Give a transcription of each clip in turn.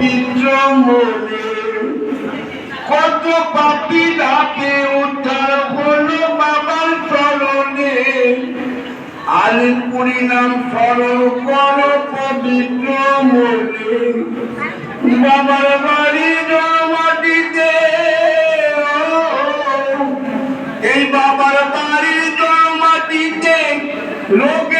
পবিত্র কত পাপি ডাকে উদ্ধার হলো বাবার চরণে। আলিপুরি নাম স্মরণ কর পবিত্র মনে। বাবার বাড়ি জন্মাটিতে এই বাবার বাড়ি জন্মাটিতে লোকের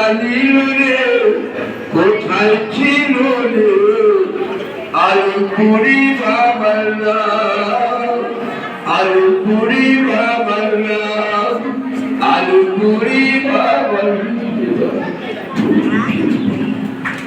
কে আনিল রে কোথায় ছিল রে? আলুপুরি বাবালা আলুপুরি বাবালা আলুপুরি বাবা